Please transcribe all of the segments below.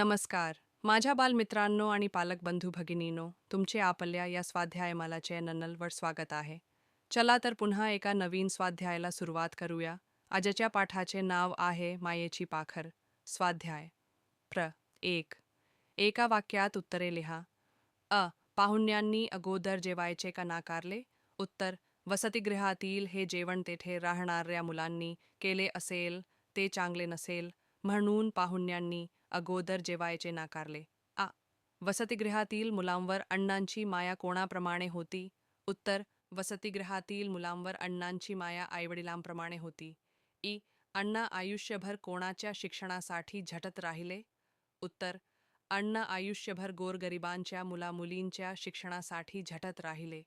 नमस्कार. माझ्या बालमित्रांनो आणि पालक बंधू भगिनीनो तुमचे आपल्या या स्वाध्यायमालाचे ननलवर स्वागत आहे. चला तर पुन्हा एका नवीन स्वाध्यायाला सुरुवात करूया. आजच्या पाठाचे नाव आहे मायेची पाखर. स्वाध्याय. प्र. एक. एका वाक्यात उत्तरे लिहा. अ. पाहुण्यांनी अगोदर जेवायचे का नाकारले? उत्तर. वसतिगृहातील हे जेवण तेथे राहणाऱ्या मुलांनी केले असेल ते चांगले नसेल म्हणून पाहुण्यांनी अगोदर जेवायचे नाकारले. आ वसतिगृहातील मुलांवर अण्णांची माया कोणाप्रमाणे होती? उत्तर वसतिगृहातील मुलांवर अण्णांची माया आईवडिलांप्रमाणे होती. ई अण्णा आयुष्यभर कोणाच्या शिक्षणासाठी झटत राहिले? उत्तर अण्णा आयुष्यभर गोरगरिबांच्या मुलामुलींच्या शिक्षणासाठी झटत राहिले.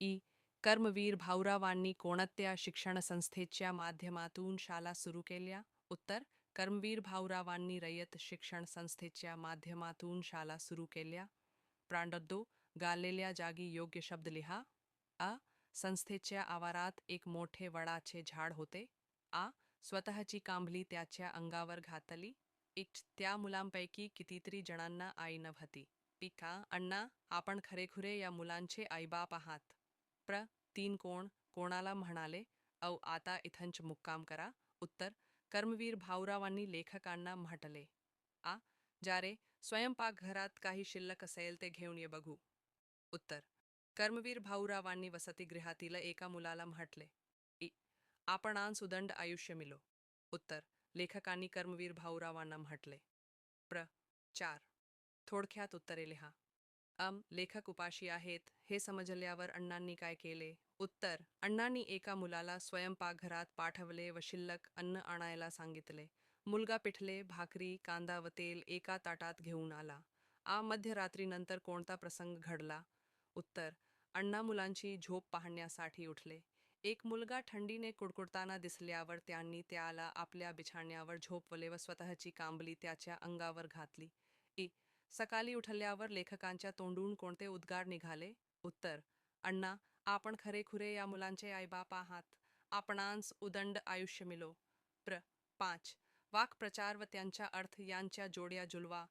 ई कर्मवीर भाऊरावांनी कोणत्या शिक्षण संस्थेच्या माध्यमातून शाळा सुरू केल्या? उत्तर कर्मवीर भाऊरावांनी रयत शिक्षण संस्थेच्या माध्यमातून शाळा सुरू केल्या. प्रांडद्दो गालेल्या जागी योग्य शब्द लिहा. आ संस्थेच्या आवारात एक मोठे वडाचे झाड होते. आ स्वतःची कांबली त्याच्या अंगावर घातली. इट त्या मुलांपैकी कितीतरी जणांना आई नव्हती. पिका अण्णा आपण खरेखुरे या मुलांचे आईबाप आहात. प्र तीन कोण कोणाला म्हणाले? औ आता इथंच मुक्काम करा. उत्तर कर्मवीर भाऊरावांनी लेखकांना म्हटले आ जारे स्वयंपाकघरात काही शिल्लक असेल ते घेऊन ये बघू. उत्तर कर्मवीर भाऊरावांनी वसतिगृहातील एका मुलाला म्हटले इ आपणान सुदंड आयुष्य मिलो. उत्तर लेखकांनी कर्मवीर भाऊरावांना म्हटले प्र चार. थोडक्यात उत्तरे लिहा. अम लेखक उपाशी आहेत. हे समजल्यावर अण्णांनी काय केले? उत्तर अण्णांनी एका मुलाला स्वयंपाकघरात पाठवले व शिल्लक अन्न आणायला सांगितले. मुलगा पिठले भाकरी कांदा व तेल एका ताटात घेऊन आला. आ मध्यरात्रीनंतर कोणता प्रसंग घडला? उत्तर अण्णा मुलांची झोप पाहण्यासाठी उठले. एक मुलगा थंडीने कुडकुडताना दिसल्यावर त्यांनी त्याला आपल्या बिछाण्यावर झोपवले व स्वतःची कांबली त्याच्या अंगावर घातली. इ सकाळी उठल्यावर लेखकांच्या तोंडून कोणते उद्गार निघाले? उत्तर अण्णा आपण खरेखुरे या मुलांचे आईबाप आहात. आपणांस उदंड आयुष्य मिलो. प्र. पाच वाक्प्रचार व त्यांच्या अर्थ यांच्या जोड्या जुलवा.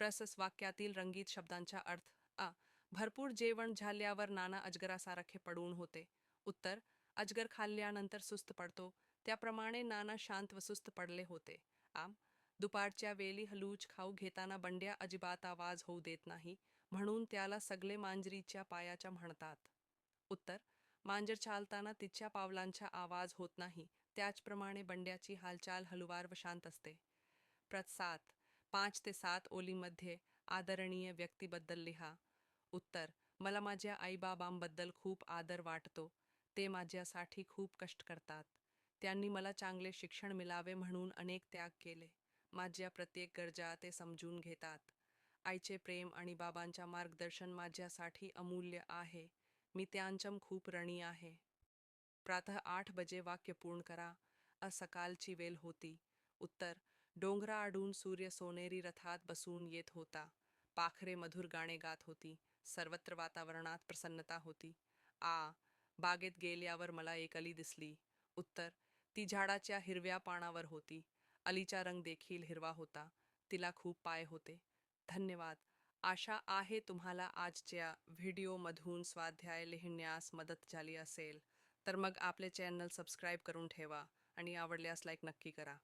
प्रसस वाक्यातील रंगीत शब्दांचा अर्थ अ भरपूर जेवण झाल्यावर नाना अजगरासारखे पडून होते. उत्तर अजगर खाल्ल्यानंतर सुस्त पडतो. त्याप्रमाणे नाना शांत व सुस्त पडले होते. आम दुपारच्या वेळी हलूच खाऊ घेताना बंड्या अजिबात आवाज होऊ देत नाही म्हणून त्याला सगळे मांजरीच्या पायाच्या म्हणतात. उत्तर मांजर चालताना तिच्या पावलांचा आवाज होत नाही त्याचप्रमाणे बंड्याची हालचाल हलुवार व शांत असते. प्रतसाद पाच ते सात ओलीमध्ये आदरणीय व्यक्तीबद्दल लिहा. उत्तर मला माझ्या आईबाबांबद्दल खूप आदर वाटतो ते माझ्यासाठी खूप कष्ट करतात. त्यांनी मला चांगले शिक्षण मिळावे म्हणून अनेक त्याग केले. माझ्या प्रत्येक गरजा ते समजून घेतात. आईचे प्रेम आणि बाबांच्या मार्गदर्शन माझ्यासाठी अमूल्य आहे. मी त्यांचम खूप रणी आहे. प्रातः आठ बजे वाक्य पूर्ण करा. असकालची वेल होती. उत्तर डोंगराआडून सूर्य सोनेरी रथात बसून येत होता. पाखरे मधुर गाणे गात होती. सर्वत्र वातावरणात प्रसन्नता होती. आ बागेत गेल्यावर मला एक अली दिसली. उत्तर ती झाडाच्या हिरव्या पानावर होती. अलीचा रंग देखील हिरवा होता. तिला खूप पाय होते. धन्यवाद. आशा आहे तुम्हाला आजच्या व्हिडिओमधून स्वाध्याय लिहिण्यास मदत झाली असेल. तर मग आपले चॅनल सबस्क्राईब करून ठेवा आणि आवडल्यास लाईक नक्की करा.